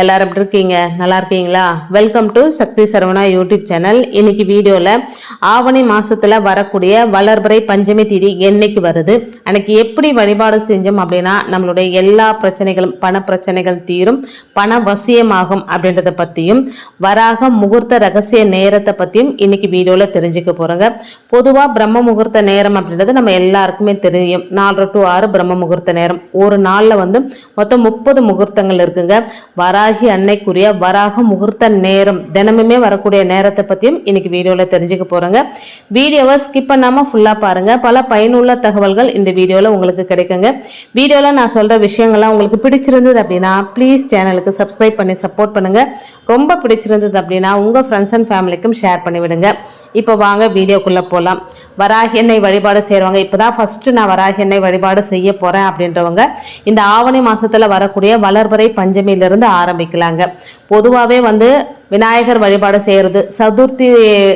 எல்லாரும் எப்படி இருக்கீங்க? நல்லா இருக்கீங்களா? Welcome to Shakti Saravana YouTube channel. இன்னைக்கு வீடியோவில் ஆவணி மாசத்துல வரக்கூடிய வளர்பிறை பஞ்சமி தேதி என்னைக்கு வருது? அன்னைக்கு எப்படி வழிபாடு செஞ்சோம் அப்படின்னா நம்மளுடைய எல்லா பிரச்சனைகளும் பண பிரச்சனைகள் தீரும் பண வசியமாகும் அப்படின்றத பற்றியும் வராக முகூர்த்த ரகசிய நேரத்தை பற்றியும் இன்னைக்கு வீடியோவில் தெரிஞ்சுக்க போகிறோங்க பொதுவாக பிரம்ம முகூர்த்த நேரம் அப்படின்றது நம்ம எல்லாருக்குமே தெரியும். நாலரை டு ஆறு பிரம்ம முகூர்த்த நேரம். ஒரு நாளில் வந்து மொத்தம் முப்பது முகூர்த்தங்கள் இருக்குங்க. வராகி அன்னைக்குரிய வராக முகூர்த்த நேரம் தினமுமே வரக்கூடிய நேரத்தை பற்றியும் இன்னைக்கு வீடியோவில் தெரிஞ்சுக்க போகிறோங்க வீடியோவை ஸ்கிப் பண்ணாமல் ஃபுல்லாக பாருங்கள் பல பயனுள்ள தகவல்கள் இந்த வீடியோவில் உங்களுக்கு கிடைக்குங்க. வீடியோவில் நான் சொல்கிற விஷயங்கள்லாம் உங்களுக்கு பிடிச்சிருந்தது அப்படின்னா ப்ளீஸ் சேனலுக்கு சப்ஸ்கிரைப் பண்ணி சப்போர்ட் பண்ணுங்கள் ரொம்ப பிடிச்சிருந்தது அப்படின்னா உங்கள் ஃப்ரெண்ட்ஸ் அண்ட் ஃபேமிலிக்கும் ஷேர் பண்ணிவிடுங்க. இப்போ வாங்க வீடியோக்குள்ளே போகலாம் வராகி எண்ணெய் வழிபாடு செய்கிறவங்க இப்போ தான் ஃபஸ்ட்டு நான் வராகி எண்ணெய் வழிபாடு செய்ய போகிறேன் அப்படின்றவங்க இந்த ஆவணி மாதத்தில் வரக்கூடிய வளர்பறை பஞ்சமியிலிருந்து ஆரம்பிக்கலாங்க. பொதுவாகவே வந்து விநாயகர் வழிபாடு செய்கிறது சதுர்த்தி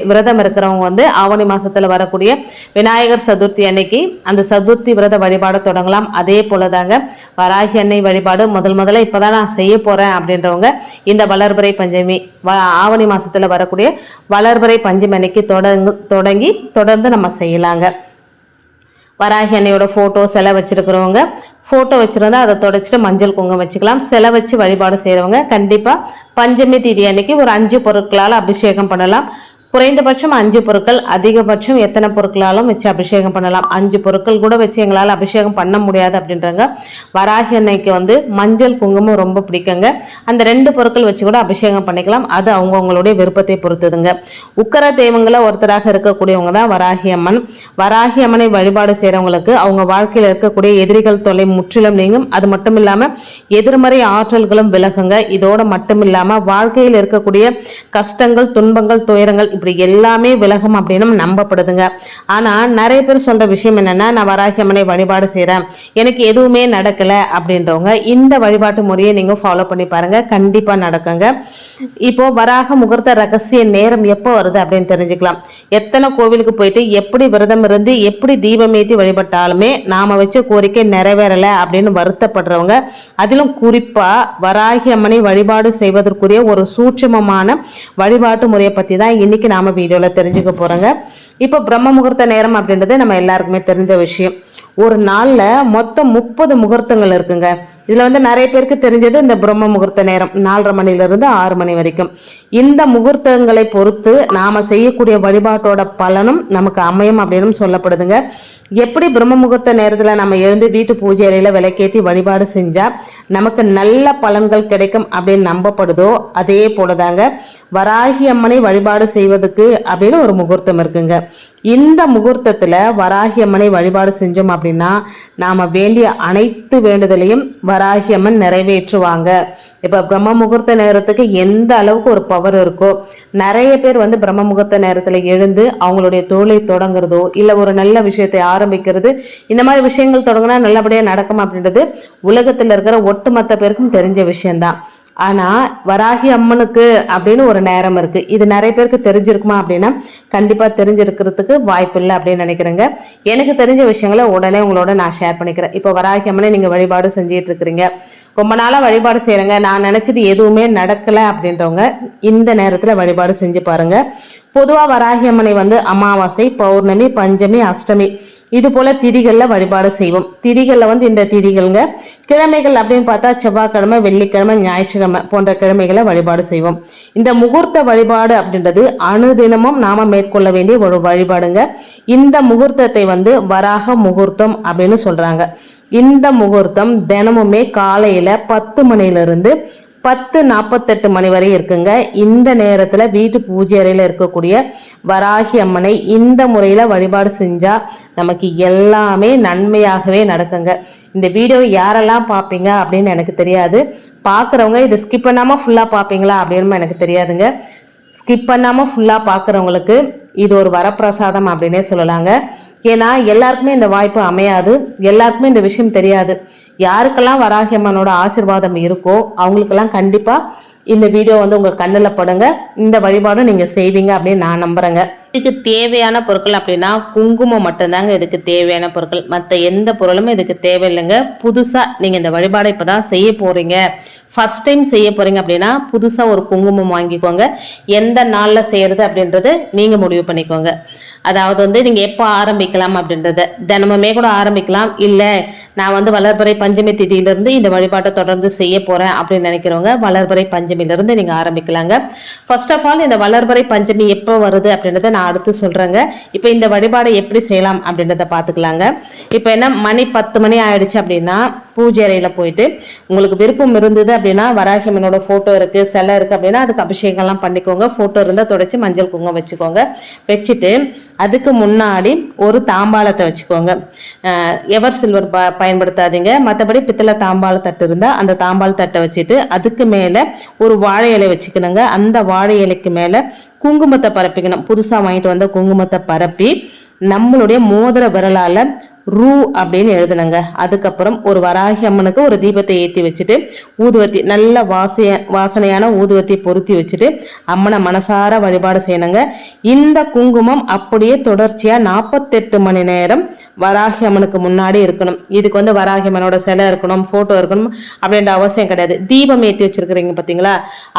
விரதம் இருக்கிறவங்க வந்து ஆவணி மாதத்தில் வரக்கூடிய விநாயகர் சதுர்த்தி அன்னைக்கு அந்த சதுர்த்தி விரத வழிபாடு தொடங்கலாம். அதே போல தாங்க வராகி அன்னை வழிபாடு முதல் முதல்ல இப்போ தான் நான் செய்ய போகிறேன் அப்படின்றவங்க இந்த வளர்பிறை பஞ்சமி வ- ஆவணி மாதத்தில் வரக்கூடிய வளர்பிறை பஞ்சமி அன்னைக்கு தொடங்கு தொடங்கி தொடர்ந்து நம்ம செய்யலாங்க. வராகி அன்னையோட ஃபோட்டோஸ் எல்லாம் வச்சுருக்கிறவங்க ஃபோட்டோ வச்சுருந்தா அதை தொடச்சிட்டு மஞ்சள் குங்குமம் வச்சுக்கலாம். சிலை வச்சு வழிபாடு செய்கிறவங்க கண்டிப்பாக பஞ்சமி தீதி அன்னைக்கு ஒரு அஞ்சு பொருட்களால் அபிஷேகம் பண்ணலாம். குறைந்தபட்சம் அஞ்சு பொருட்கள் அதிகபட்சம் எத்தனை பொருட்களாலும் வச்சு அபிஷேகம் பண்ணலாம். அஞ்சு பொருட்கள் கூட வச்சு எங்களால் அபிஷேகம் பண்ண முடியாது அப்படின்றாங்க. வராகி அன்னைக்கு வந்து மஞ்சள் குங்குமம் ரொம்ப பிடிக்குங்க. அந்த ரெண்டு பொருட்கள் வச்சு கூட அபிஷேகம் பண்ணிக்கலாம். அது அவங்கவுங்களுடைய விருப்பத்தை பொறுத்ததுங்க. உக்கர தெய்வங்களை ஒருத்தராக இருக்கக்கூடியவங்க தான் வராகி அம்மன். வராகி அம்மனை வழிபாடு செய்கிறவங்களுக்கு அவங்க வாழ்க்கையில் இருக்கக்கூடிய எதிரிகள் தொல்லை முற்றிலும் நீங்கும். அது மட்டும் இல்லாமல் எதிர்மறை ஆற்றல்களும் விலகுங்க. இதோட மட்டும் இல்லாமல் வாழ்க்கையில் இருக்கக்கூடிய கஷ்டங்கள் துன்பங்கள் துயரங்கள் இப்படி எல்லாமே விலகும் அப்படின்னு நம்பப்படுதுங்க. ஆனால் நிறைய பேர் சொல்ற விஷயம் என்னன்னா நான் வராகி அம்மனை வழிபாடு செய்கிறேன் எனக்கு எதுவுமே நடக்கல அப்படின்றவங்க இந்த வழிபாட்டு முறையை நீங்க ஃபாலோ பண்ணி பாருங்க. கண்டிப்பா நடக்குங்க. இப்போ வராக முகூர்த்த ரகசிய நேரம் எப்போ வருது அப்படின்னு தெரிஞ்சுக்கலாம். எத்தனை கோவிலுக்கு போயிட்டு எப்படி விரதம் இருந்து எப்படி தீபம் ஏற்றி வழிபட்டாலுமே நாம வச்ச கோரிக்கை நிறைவேறல அப்படின்னு வருத்தப்படுறவங்க அதிலும் குறிப்பா வராகி அம்மனை வழிபாடு செய்வதற்குரிய ஒரு சூட்சுமமான வழிபாட்டு முறையை பத்தி தான் இன்னைக்கு நாம வீடியோல தெரிஞ்சுக்க போறோங்க. இப்போ பிரம்ம முகூர்த்த நேரம் அப்படின்றது நம்ம எல்லாருக்குமே தெரிஞ்ச விஷயம். ஒரு நாள்ல மொத்தம் முப்பது முகூர்த்தங்கள் இருக்குங்க. இதுல வந்து நிறைய பேருக்கு தெரிஞ்சது இந்த பிரம்ம முகூர்த்த நேரம் நாலரை மணில இருந்து ஆறு மணி வரைக்கும். இந்த முகூர்த்தங்களை பொறுத்து நாம செய்யக்கூடிய வழிபாட்டோட பலனும் நமக்கு அமையும் அப்படின்னு சொல்லப்படுதுங்க. எப்படி பிரம்ம முகூர்த்த நேரத்துல நம்ம எழுந்து வீட்டு பூஜை அறையில விளக்கேத்தி வழிபாடு செஞ்சா நமக்கு நல்ல பலன்கள் கிடைக்கும் அப்படின்னு நம்பப்படுதோ அதே போலதாங்க. வராகி அம்மனை வழிபாடு செய்வதற்கு அப்படின்னு ஒரு முகூர்த்தம் இருக்குங்க. இந்த முகூர்த்தத்தில் வராகி அம்மனை வழிபாடு செஞ்சோம் அப்படின்னா நாம் வேண்டிய அனைத்து வேண்டுதலையும் வராகி அம்மன் நிறைவேற்றுவாங்க. இப்போ பிரம்ம முகூர்த்த நேரத்துக்கு எந்த அளவுக்கு ஒரு பவர் இருக்கோ நிறைய பேர் வந்து பிரம்ம முகூர்த்த நேரத்தில் எழுந்து அவங்களுடைய தொழிலை தொடங்குறதோ இல்லை ஒரு நல்ல விஷயத்தை ஆரம்பிக்கிறது இந்த மாதிரி விஷயங்கள் தொடங்கினா நல்லபடியாக நடக்கும் அப்படின்றது உலகத்தில் இருக்கிற ஒட்டுமொத்த பேருக்கும் தெரிஞ்ச விஷயம்தான். ஆனா வராகி அம்மனுக்கு அப்படின்னு ஒரு நேரம் இருக்கு. இது நிறைய பேருக்கு தெரிஞ்சிருக்குமா அப்படின்னா கண்டிப்பா தெரிஞ்சிருக்கிறதுக்கு வாய்ப்பு இல்லை அப்படின்னு நினைக்கிறேங்க. எனக்கு தெரிஞ்ச விஷயங்களை உடனே உங்களோட நான் ஷேர் பண்ணிக்கிறேன். இப்போ வராகி அம்மனை நீங்க வழிபாடு செஞ்சிட்டு இருக்கிறீங்க. ரொம்ப நாளாக வழிபாடு செய்கிறேங்க நான் நினச்சது எதுவுமே நடக்கலை அப்படின்றவங்க இந்த நேரத்தில் வழிபாடு செஞ்சு பாருங்கள் பொதுவாக வராகி அம்மனை வந்து அமாவாசை பௌர்ணமி பஞ்சமி அஷ்டமி இது போல திதிகள்ல வழிபாடு செய்வோம். திதிகள்ல வந்து இந்த திதிகள்ங்க கிழமைகள் அப்படின்னு பார்த்தா செவ்வாய்க்கிழமை வெள்ளிக்கிழமை ஞாயிற்றுக்கிழமை போன்ற கிழமைகளை வழிபாடு செய்வோம். இந்த முகூர்த்த வழிபாடு அப்படின்றது அணுதினமும் நாம மேற்கொள்ள வேண்டிய ஒரு வழிபாடுங்க. இந்த முகூர்த்தத்தை வந்து வராக முகூர்த்தம் அப்படின்னு சொல்றாங்க. இந்த முகூர்த்தம் தினமுமே காலையில பத்து மணில இருந்து பத்து நாற்பத்தெட்டு மணி வரை இருக்குங்க. இந்த நேரத்தில் வீட்டு பூஜை அறையில் இருக்கக்கூடிய வராகி அம்மனை இந்த முறையில் வழிபாடு செஞ்சால் நமக்கு எல்லாமே நன்மையாகவே நடக்குங்க. இந்த வீடியோ யாரெல்லாம் பார்ப்பீங்க அப்படின்னு எனக்கு தெரியாது. பார்க்குறவங்க இதை ஸ்கிப் பண்ணாமல் ஃபுல்லாக பார்ப்பீங்களா அப்படின்னு எனக்கு தெரியாதுங்க. ஸ்கிப் பண்ணாமல் ஃபுல்லாக பார்க்குறவங்களுக்கு இது ஒரு வரப்பிரசாதம் அப்படின்னே சொல்லலாங்க. ஏன்னா எல்லாருக்குமே இந்த வாய்ப்பு அமையாது. எல்லாருக்குமே இந்த விஷயம் தெரியாது. யாருக்கெல்லாம் வராகி அம்மனோட ஆசிர்வாதம் இருக்கோ அவங்களுக்கெல்லாம் கண்டிப்பாக இந்த வீடியோ வந்து உங்கள் கண்ணில் படுங்க. இந்த வழிபாடும் நீங்கள் செய்வீங்க அப்படின்னு நான் நம்புகிறேங்க இதுக்கு தேவையான பொருட்கள் அப்படின்னா குங்குமம் மட்டும்தாங்க இதுக்கு தேவையான பொருட்கள். மற்ற எந்த பொருளும் இதுக்கு தேவையில்லைங்க. புதுசாக நீங்கள் இந்த வழிபாடை இப்போ தான் செய்ய போகிறீங்க ஃபஸ்ட் டைம் செய்ய போகிறீங்க அப்படின்னா புதுசாக ஒரு குங்குமம் வாங்கிக்கோங்க. எந்த நாளில் செய்கிறது அப்படின்றது நீங்கள் முடிவு பண்ணிக்கோங்க. அதாவது வந்து நீங்கள் எப்போ ஆரம்பிக்கலாம் அப்படின்றத தினமுமே கூட ஆரம்பிக்கலாம். இல்லை நான் வந்து வளர்பறை பஞ்சமி திதியிலிருந்து இந்த வழிபாட்டை தொடர்ந்து செய்ய போகிறேன் அப்படின்னு நினைக்கிறவங்க வளர்பறை பஞ்சமியிலிருந்து நீங்கள் ஆரம்பிக்கலாங்க. ஃபர்ஸ்ட் ஆஃப் ஆல் இந்த வளர்பறை பஞ்சமி எப்போ வருது அப்படின்றத நான் அடுத்து சொல்கிறேங்க இப்போ இந்த வழிபாடை எப்படி செய்யலாம் அப்படின்றத பார்த்துக்கலாங்க இப்போ என்ன மணி பத்து மணி ஆயிடுச்சு அப்படின்னா பூஜை அறையில் போயிட்டு உங்களுக்கு விருப்பம் இருந்தது அப்படின்னா வராகியம்மனோட ஃபோட்டோ இருக்குது சிலை இருக்குது அப்படின்னா அதுக்கு அபிஷேகம்லாம் பண்ணிக்கோங்க. ஃபோட்டோ இருந்தால் தொடச்சி மஞ்சள் குங்குமம் வச்சுக்கோங்க. வச்சுட்டு அதுக்கு முன்னாடி ஒரு தாம்பாளத்தை வச்சுக்கோங்க. எவர் சில்வர் ப பயன்படுத்தாதீங்க. மற்றபடி பித்தளை தாம்பாள தட்டு இருந்தால் அந்த தாம்பாள தட்டை வச்சுட்டு அதுக்கு மேலே ஒரு வாழை இலை வச்சுக்கணுங்க. அந்த வாழை இலைக்கு மேலே குங்குமத்தை பரப்பிக்கணும். புதுசாக வாங்கிட்டு வந்த குங்குமத்தை பரப்பி நம்மளுடைய மோதிர விரலால ரூ அப்படின்னு எழுதுனங்க. அதுக்கப்புறம் ஒரு வராகி அம்மனுக்கு ஒரு தீபத்தை ஏற்றி வச்சுட்டு ஊதுவத்தி நல்ல வாசைய வாசனையான ஊதுவத்தி பொருத்தி வச்சுட்டு அம்மனை மனசார வழிபாடு செய்யணுங்க. இந்த குங்குமம் அப்படியே தொடர்ச்சியாக நாற்பத்தெட்டு மணி நேரம் வராகி அம்மனுக்கு முன்னாடி இருக்கணும். இதுக்கு வந்து வராகி அம்மனோட சிலை இருக்கணும் ஃபோட்டோ இருக்கணும் அப்படின்ற அவசியம் கிடையாது. தீபம் ஏற்றி வச்சிருக்கிறீங்க பார்த்தீங்களா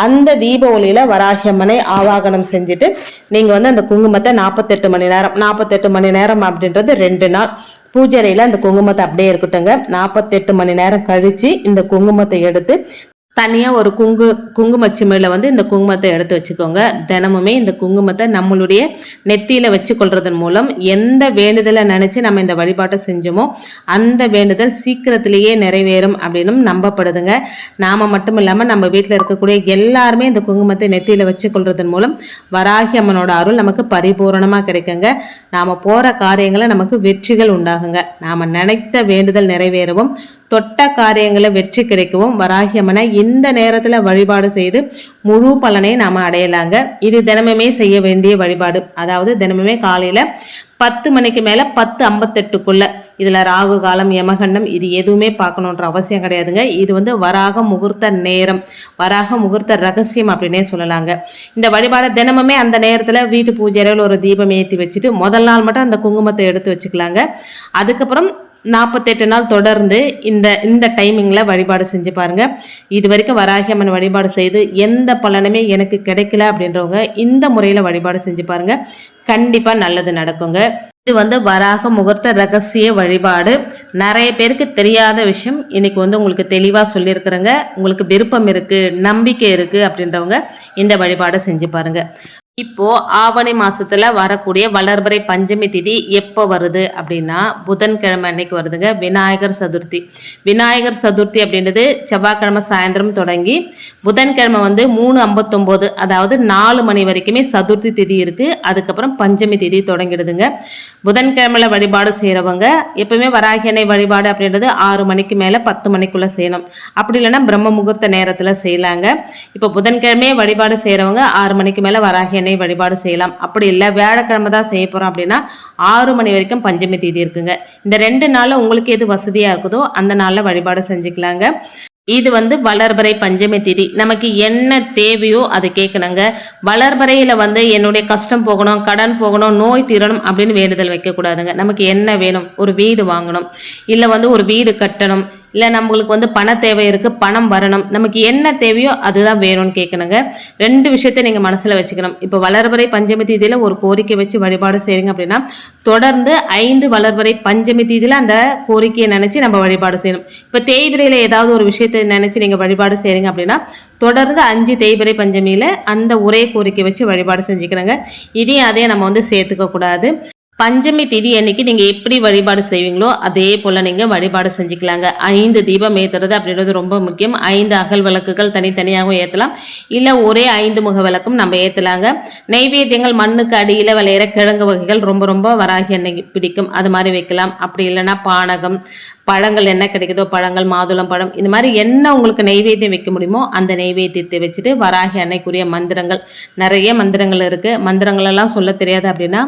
அந்த தீப ஒளியில் வராகி அம்மனை ஆவாகனம் செஞ்சுட்டு நீங்கள் வந்து அந்த குங்குமத்தை நாற்பத்தெட்டு மணி நேரம் நாற்பத்தெட்டு மணி நேரம் அப்படின்றது ரெண்டு நாள். பூஜை அந்த குங்குமத்தை அப்படியே இருக்கட்டுங்க நாற்பத்தெட்டு மணி நேரம் கழிச்சு இந்த குங்குமத்தை எடுத்து தனியாக ஒரு குங்கு குங்குமச்சிமிழில் வந்து இந்த குங்குமத்தை எடுத்து வச்சுக்கோங்க. தினமுமே இந்த குங்குமத்தை நம்மளுடைய நெத்தியில் வச்சு கொள்றதன் மூலம் எந்த வேண்டுதலை நினச்சி நம்ம இந்த வழிபாட்டை செஞ்சோமோ அந்த வேண்டுதல் சீக்கிரத்திலேயே நிறைவேறும் அப்படின்னும் நம்பப்படுதுங்க. நாம் மட்டும் இல்லாமல் நம்ம வீட்டில் இருக்கக்கூடிய எல்லாருமே இந்த குங்குமத்தை நெத்தியில் வச்சு கொள்றதன் மூலம் வராகி அம்மனோட அருள் நமக்கு பரிபூரணமாக கிடைக்குங்க. நாம் போகிற காரியங்களை நமக்கு வெற்றிகள் உண்டாகுங்க. நாம் நினைத்த வேண்டுதல் நிறைவேறவும் தொட்ட காரியங்களை வெற்றி கிடைக்கவும் வராகியம்மனை இந்த நேரத்தில் வழிபாடு செய்து முழு பலனை நாம் அடையலாங்க. இது தினமுமே செய்ய வேண்டிய வழிபாடு. அதாவது தினமுமே காலையில் பத்து மணிக்கு மேலே பத்து ஐம்பத்தெட்டுக்குள்ளே இதில் ராகு காலம் யமகண்டம் இது எதுவுமே பார்க்கணுன்ற அவசியம் கிடையாதுங்க. இது வந்து வராக முகூர்த்த நேரம் வராக முகூர்த்த ரகசியம் அப்படின்னே சொல்லலாங்க. இந்த வழிபாடை தினமுமே அந்த நேரத்தில் வீட்டு பூஜை அறையில் ஒரு தீபம் ஏற்றி வச்சுட்டு முதல் நாள் மட்டும் அந்த குங்குமத்தை எடுத்து வச்சுக்கலாங்க. அதுக்கப்புறம் நாற்பத்தெட்டு நாள் தொடர்ந்து இந்த இந்த டைமிங்கில் வழிபாடு செஞ்சு பாருங்க. இது வரைக்கும் வராகி அம்மன் வழிபாடு செய்து எந்த பலனுமே எனக்கு கிடைக்கல அப்படின்றவங்க இந்த முறையில் வழிபாடு செஞ்சு பாருங்க. கண்டிப்பாக நல்லது நடக்குங்க. இது வந்து வராக முகூர்த்த ரகசிய வழிபாடு. நிறைய பேருக்கு தெரியாத விஷயம். இன்னைக்கு வந்து உங்களுக்கு தெளிவாக சொல்லியிருக்கிறேங்க. உங்களுக்கு விருப்பம் இருக்குது நம்பிக்கை இருக்குது அப்படின்றவங்க இந்த வழிபாடை செஞ்சு பாருங்க. இப்போ ஆவணி மாசத்துல வரக்கூடிய வளர்பறை பஞ்சமி திதி எப்போ வருது அப்படின்னா புதன்கிழமை அன்னைக்கு வருதுங்க. விநாயகர் சதுர்த்தி. விநாயகர் சதுர்த்தி அப்படின்றது செவ்வாய்க்கிழமை சாயந்தரம் தொடங்கி புதன்கிழமை வந்து மூணு ஐம்பத்தொம்போது அதாவது நாலு மணி வரைக்குமே சதுர்த்தி திதி இருக்கு. அதுக்கப்புறம் பஞ்சமி திதி தொடங்கிடுதுங்க. புதன்கிழமையில வழிபாடு செய்கிறவங்க எப்பவுமே வராகி எண்ணெய் வழிபாடு அப்படின்றது ஆறு மணிக்கு மேலே பத்து மணிக்குள்ள செய்யணும். அப்படி இல்லைன்னா பிரம்ம முகூர்த்த நேரத்தில் செய்யலாங்க. இப்போ புதன்கிழமையே வழிபாடு செய்கிறவங்க ஆறு மணிக்கு மேலே வராகி எண்ணெய் வழிபாடு செய்யலாம். அப்படி இல்லை வியாழக்கிழமை தான் செய்ய போகிறோம் அப்படின்னா ஆறு மணி வரைக்கும் பஞ்சமி தேதி இருக்குங்க. இந்த ரெண்டு நாளில் உங்களுக்கு எது வசதியாக இருக்குதோ அந்த நாளில் வழிபாடு செஞ்சுக்கலாங்க. இது வந்து வளர்பறை பஞ்சமி திதி. நமக்கு என்ன தேவையோ அதை கேட்கணுங்க. வளர்பறையில் வந்து என்னுடைய கஷ்டம் போகணும் கடன் போகணும் நோய் தீரணும் அப்படின்னு வேண்டுதல் வைக்கக்கூடாதுங்க நமக்கு என்ன வேணும்? ஒரு வீடு வாங்கணும். இல்லை வந்து ஒரு வீடு கட்டணும். இல்லை நம்மளுக்கு வந்து பண தேவை இருக்குது பணம் வரணும். நமக்கு என்ன தேவையோ அதுதான் வேணும்னு கேட்கணுங்க ரெண்டு விஷயத்தை நீங்கள் மனசில் வச்சுக்கணும். இப்போ வளர்வரை பஞ்சமி தீதியில் ஒரு கோரிக்கை வச்சு வழிபாடு செய்கிறீங்க அப்படின்னா தொடர்ந்து ஐந்து வளர்வரை பஞ்சமி தீதியில் அந்த கோரிக்கையை நினச்சி நம்ம வழிபாடு செய்யணும். இப்போ தேய்பிரையில் ஏதாவது ஒரு விஷயத்தை நினச்சி நீங்கள் வழிபாடு செய்கிறீங்க அப்படின்னா தொடர்ந்து அஞ்சு தேய்பிரை பஞ்சமியில் அந்த ஒரே கோரிக்கை வச்சு வழிபாடு செஞ்சுக்கிறோங்க இதையும் அதே நம்ம வந்து சேர்த்துக்க கூடாது. பஞ்சமி திதி அன்னைக்கு நீங்கள் எப்படி வழிபாடு செய்வீங்களோ அதே போல் நீங்கள் வழிபாடு செஞ்சுக்கலாங்க. ஐந்து தீபம் ஏற்றுறது அப்படின்றது ரொம்ப முக்கியம். ஐந்து அகல் விளக்குகள் தனித்தனியாகவும் ஏற்றலாம் இல்லை ஒரே ஐந்து முக விளக்கும் நம்ம ஏற்றலாங்க நைவேத்தியங்கள் மண்ணுக்கு அடியில் விளையிற கிழங்கு வகைகள் ரொம்ப ரொம்ப வராகி அன்னைக்கு பிடிக்கும். அது மாதிரி வைக்கலாம். அப்படி இல்லைன்னா பானகம் பழங்கள் என்ன கிடைக்குதோ பழங்கள் மாதுளம் பழம் இந்த மாதிரி என்ன உங்களுக்கு நெய்வேத்தியம் வைக்க முடியுமோ அந்த நெய்வேத்தியத்தை வச்சுட்டு வராகி அன்னைக்குரிய மந்திரங்கள் நிறைய மந்திரங்கள் இருக்குது மந்திரங்கள் எல்லாம் சொல்ல தெரியாது அப்படின்னா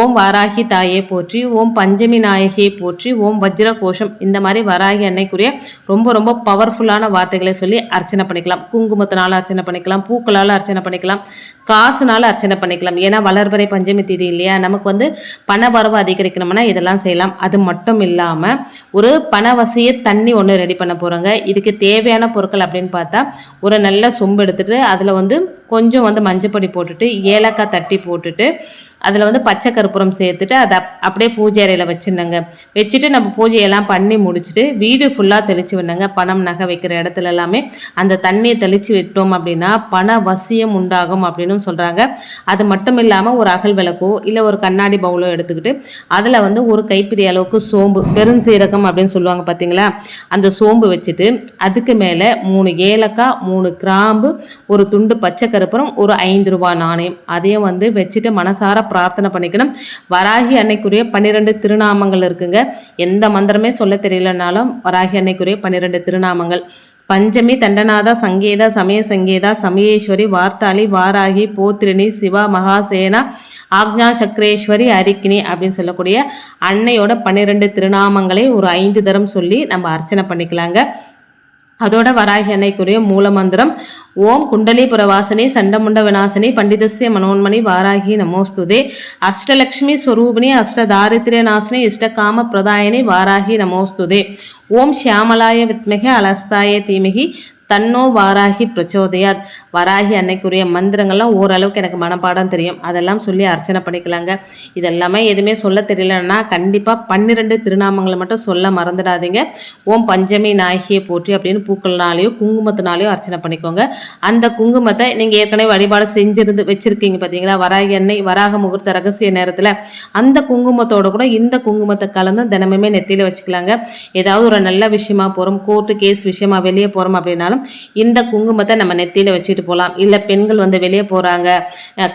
ஓம் வாராகி தாயே போற்றி ஓம் பஞ்சமி நாயகியை போற்றி ஓம் வஜ்ர கோஷம் இந்த மாதிரி வராகி அன்னைக்குரிய ரொம்ப ரொம்ப பவர்ஃபுல்லான வார்த்தைகளை சொல்லி அர்ச்சனை பண்ணிக்கலாம். குங்குமத்தினால அர்ச்சனை பண்ணிக்கலாம் பூக்களால் அர்ச்சனை பண்ணிக்கலாம் காசுனால அர்ச்சனை பண்ணிக்கலாம். ஏன்னா வளர்பறை பஞ்சமி தேதி இல்லையா? நமக்கு வந்து பண வரவு அதிகரிக்கணும்னா இதெல்லாம் செய்யலாம். அது மட்டும் இல்லாமல் ஒரு பணவசிய தண்ணி ஒன்று ரெடி பண்ண போகிறோங்க இதுக்கு தேவையான பொருட்கள் அப்படின்னு பார்த்தா ஒரு நல்ல சொம்பு எடுத்துகிட்டு அதில் வந்து கொஞ்சம் வந்து மஞ்சப்பொடி போட்டுட்டு ஏலக்காய் தட்டி போட்டுட்டு அதில் வந்து பச்சை கற்பூரம் சேர்த்துட்டு அதை அப்படியே பூஜை அறையில் வச்சுருந்தேங்க வச்சுட்டு நம்ம பூஜையெல்லாம் பண்ணி முடிச்சுட்டு வீடு ஃபுல்லாக தெளித்து விடணுங்க. பணம் நகை வைக்கிற இடத்துல எல்லாமே அந்த தண்ணியை தெளித்து விட்டோம் அப்படின்னா பண வசியம் உண்டாகும் அப்படின்னு சொல்கிறாங்க அது மட்டும் இல்லாமல் ஒரு அகல் விளக்கோ இல்லை ஒரு கண்ணாடி பவுலோ எடுத்துக்கிட்டு அதில் வந்து ஒரு கைப்பிடி அளவுக்கு சோம்பு பெருஞ்சீரகம் அப்படின்னு சொல்லுவாங்க பார்த்தீங்களா அந்த சோம்பு வச்சுட்டு அதுக்கு மேலே மூணு ஏலக்காய் மூணு கிராம்பு ஒரு துண்டு பச்சை கருப்பரம் ஒரு ஐந்து ரூபாய் நாணயம் அதையும் வந்து வச்சுட்டு மனசார பிரார்த்தனை பண்ணிக்கணும். வராகி அன்னைக்குரிய பன்னிரெண்டு திருநாமங்கள் இருக்குங்க. எந்த மந்திரமே சொல்ல தெரியலனாலும் வராகி அன்னைக்குரிய பன்னிரெண்டு திருநாமங்கள். பஞ்சமி தண்டநாதா சங்கேதா சமய சங்கேதா சமயேஸ்வரி வார்த்தாளி வாராகி போத்திரினி சிவா மகாசேனா ஆக்ஞா சக்கரேஸ்வரி அரிக்கினி அப்படின்னு சொல்லக்கூடிய அன்னையோட பன்னிரெண்டு திருநாமங்களை ஒரு ஐந்து தரம் சொல்லி நம்ம அர்ச்சனை பண்ணிக்கலாங்க. அதோட வராகி அன்னைக்குரிய மூல மந்திரம். ஓம் குண்டலி புறவாசனே சண்டமுண்ட விநாசனே பண்டிதசிய மனோன்மணி வாராகி நமோஸ்துதே. அஷ்டலக்ஷ்மி ஸ்வரூபிணி அஷ்டதாரித்ரிய நாசினி இஷ்டகாம பிரதாயனி வாராகி நமோஸ்துதே. ஓம் ஷியாமலாய வித்மகி அலஸ்தாய தீமகி. தன்னோ வாராகி பிரச்சோதயாத் வராகி அன்னைக்குரிய மந்திரங்கள்லாம் ஓரளவுக்கு எனக்கு மனப்பாடம் தெரியும். அதெல்லாம் சொல்லி அர்ச்சனை பண்ணிக்கலாங்க. இதெல்லாமே எதுவுமே சொல்ல தெரியலன்னா கண்டிப்பாக பன்னிரெண்டு திருநாமங்களை மட்டும் சொல்ல மறந்துடாதீங்க. ஓம் பஞ்சமி நாயகியை போற்றி அப்படின்னு பூக்கள்னாலேயோ குங்குமத்தினாலேயோ அர்ச்சனை பண்ணிக்கோங்க. அந்த குங்குமத்தை நீங்கள் ஏற்கனவே வழிபாடு செஞ்சிருந்து வச்சுருக்கீங்க பார்த்தீங்களா வராகி அன்னை வராக முகூர்த்த ரகசிய நேரத்தில். அந்த குங்குமத்தோடு கூட இந்த குங்குமத்தை கலந்து தினமுமே நெத்தியில் வச்சுக்கலாங்க. ஏதாவது ஒரு நல்ல விஷயமா போகிறோம் கோர்ட்டு கேஸ் விஷயமா வெளியே போகிறோம் அப்படின்னாலும் இந்த குங்குமத்தை நம்ம நெத்தியில் வச்சுட்டு போகலாம் இல்லை பெண்கள் வந்து வெளியே போகிறாங்க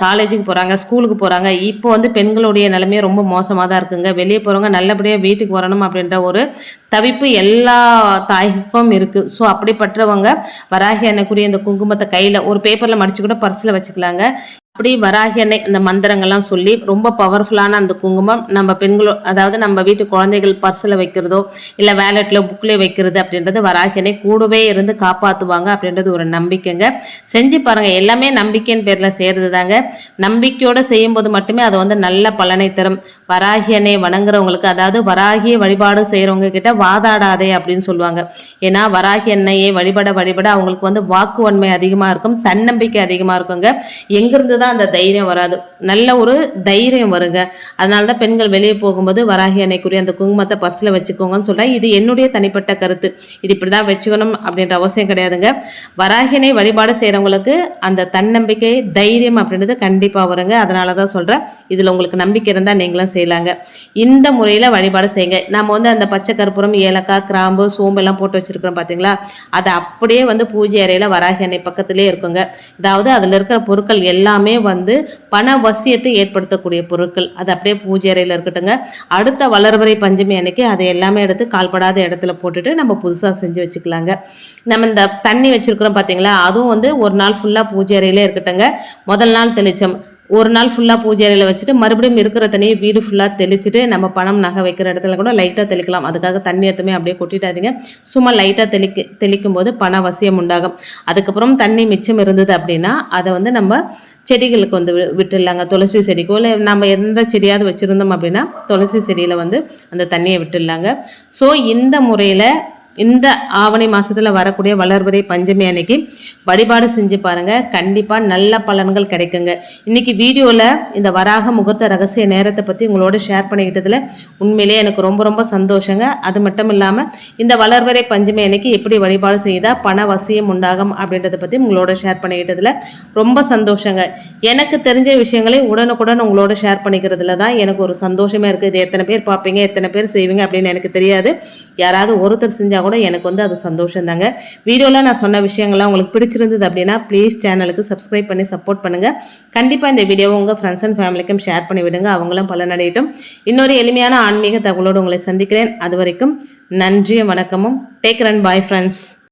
காலேஜுக்கு போகிறாங்க ஸ்கூலுக்கு போகிறாங்க இப்போ வந்து பெண்களுடைய நிலைமையே ரொம்ப மோசமாக தான் இருக்குங்க. வெளியே போகிறவங்க நல்லபடியாக வீட்டுக்கு வரணும் அப்படின்ற ஒரு தவிப்பு எல்லா தாய்க்கும் இருக்குது ஸோ அப்படிப்பட்டவங்க வராகி அன்னைக்குரிய இந்த குங்குமத்தை கையில் ஒரு பேப்பரில் மடிச்சு கூட பர்ஸில் வச்சுக்கலாங்க. அப்படி வராகி அன்னை அந்த மந்திரங்கள்லாம் சொல்லி ரொம்ப பவர்ஃபுல்லான அந்த குங்குமம் நம்ம பெண்களோ அதாவது நம்ம வீட்டு குழந்தைகள் பர்ஸில் வைக்கிறதோ இல்லை வேலெட்டில் புக்கில் வைக்கிறது அப்படின்றது வராகி அன்னை கூடவே இருந்து காப்பாற்றுவாங்க அப்படின்றது ஒரு நம்பிக்கைங்க. செஞ்சு பாருங்கள் எல்லாமே நம்பிக்கையின் பேரில் செய்கிறது தாங்க நம்பிக்கையோடு செய்யும்போது மட்டுமே அது வந்து நல்ல பலனை தரும். வராகி அன்னை வணங்குறவங்களுக்கு அதாவது வராகியை வழிபாடு செய்கிறவங்க கிட்ட வாதாடாதே அப்படின்னு சொல்லுவாங்க. ஏன்னா வராகி அன்னையை வழிபட வழிபட அவங்களுக்கு வந்து வாக்குவன்மை அதிகமாக இருக்கும் தன்னம்பிக்கை அதிகமாக இருக்குங்க. எங்கிருந்து தான் அந்த தைரியம் வராது. நல்ல ஒரு தைரியம் வருங்க. அதனால தான் பெண்கள் வெளியே போகும்போது வராகி அன்னைக்குரிய அந்த குங்குமத்தை பர்ஸில் வச்சுக்கோங்கன்னு சொல்கிறேன் இது என்னுடைய தனிப்பட்ட கருத்து. இது இப்படி தான் வச்சுக்கணும் அப்படின்ற அவசியம் கிடையாதுங்க. வராகினை வழிபாடு செய்கிறவங்களுக்கு அந்த தன்னம்பிக்கை தைரியம் அப்படின்றது கண்டிப்பாக வருங்க. அதனால தான் சொல்கிறேன் இதில் உங்களுக்கு நம்பிக்கை இருந்தால் நீங்களும் செய்யலாங்க. இந்த முறையில் வழிபாடு செய்யுங்க. நம்ம வந்து அந்த பச்சை கற்பூரம் ஏலக்காய் கிராம்பு சோம்பு எல்லாம் போட்டு வச்சுருக்கிறோம் பார்த்தீங்களா அதை அப்படியே வந்து பூஜை அறையில் வராகி அன்னை பக்கத்துலேயே இருக்குங்க. அதாவது அதில் இருக்கிற பொருட்கள் எல்லாமே வந்து பண வசியத்தை ஏற்படுத்தக்கூடிய பொருட்கள். அது அப்படியே பூஜை அறையில் இருக்கட்டுங்க அடுத்த வளர்வரை பஞ்சமி அன்னைக்கு அதை எல்லாமே எடுத்து கால்படாத இடத்துல போட்டுட்டு நம்ம புதுசாக செஞ்சு வச்சுக்கலாங்க. நம்ம இந்த தண்ணி வச்சுருக்கிறோம் பார்த்தீங்களா அதுவும் வந்து ஒரு நாள் ஃபுல்லாக பூஜை அறையிலே இருக்கட்டுங்க முதல் நாள் தெளிச்சம். ஒரு நாள் ஃபுல்லாக பூஜை அறையில் வச்சுட்டு மறுபடியும் இருக்கிற தண்ணியை வீடு ஃபுல்லாக தெளிச்சுட்டு நம்ம பணம் நகை வைக்கிற இடத்துல கூட லைட்டாக தெளிக்கலாம். அதுக்காக தண்ணி எடுத்துமே அப்படியே கொட்டிட்டாதீங்க சும்மா லைட்டாக தெளிக்க தெளிக்கும் போது பண வசியம் உண்டாகும். அதுக்கப்புறம் தண்ணி மிச்சம் இருந்தது அப்படின்னா அதை வந்து நம்ம செடிகளுக்கு வந்து வி- விட்டுடலாங்க. துளசி செடிக்கோ இல்லை நம்ம எந்த செடியாவது வச்சுருந்தோம் அப்படின்னா துளசி செடியில் வந்து அந்த தண்ணியை விட்டுடலாங்க. ஸோ இந்த முறையில் இந்த ஆவணி மாதத்தில் வரக்கூடிய வளர்வரை பஞ்சமி அன்னைக்கு வழிபாடு செஞ்சு பாருங்கள் கண்டிப்பாக நல்ல பலன்கள் கிடைக்குங்க. இன்றைக்கி வீடியோவில் இந்த வராக முகூர்த்த ரகசிய நேரத்தை பற்றி உங்களோட ஷேர் பண்ணிக்கிட்டதில் உண்மையிலேயே எனக்கு ரொம்ப ரொம்ப சந்தோஷங்க. அது மட்டும் இல்லாமல் இந்த வளர்வரை பஞ்சமி அன்னைக்கு எப்படி வழிபாடு செய்தால் பண வசியம் உண்டாகும் அப்படின்றத பற்றி உங்களோட ஷேர் பண்ணிக்கிட்டதில் ரொம்ப சந்தோஷங்க. எனக்கு தெரிஞ்ச விஷயங்களை உடனுக்குடன் உங்களோட ஷேர் பண்ணிக்கிறதுல தான் எனக்கு ஒரு சந்தோஷமே இருக்குது இது எத்தனை பேர் பார்ப்பீங்க எத்தனை பேர் செய்வீங்க அப்படின்னு எனக்கு தெரியாது. யாராவது ஒருத்தர் செஞ்சால் செஞ்சா கூட எனக்கு வந்து அது சந்தோஷம் தாங்க வீடியோவில் நான் சொன்ன விஷயங்கள்லாம் உங்களுக்கு பிடிச்சிருந்தது அப்படின்னா ப்ளீஸ் சேனலுக்கு சப்ஸ்கிரைப் பண்ணி சப்போர்ட் பண்ணுங்க. கண்டிப்பாக இந்த வீடியோவை உங்கள் ஃப்ரெண்ட்ஸ் அண்ட் ஃபேமிலிக்கும் ஷேர் பண்ணி விடுங்க. அவங்களும் பலனடையட்டும். இன்னொரு எளிமையான ஆன்மீக தகவலோடு உங்களை சந்திக்கிறேன். அது வரைக்கும் நன்றியும் வணக்கமும் டேக் ரன் பாய் ஃப்ரெண்ட்ஸ்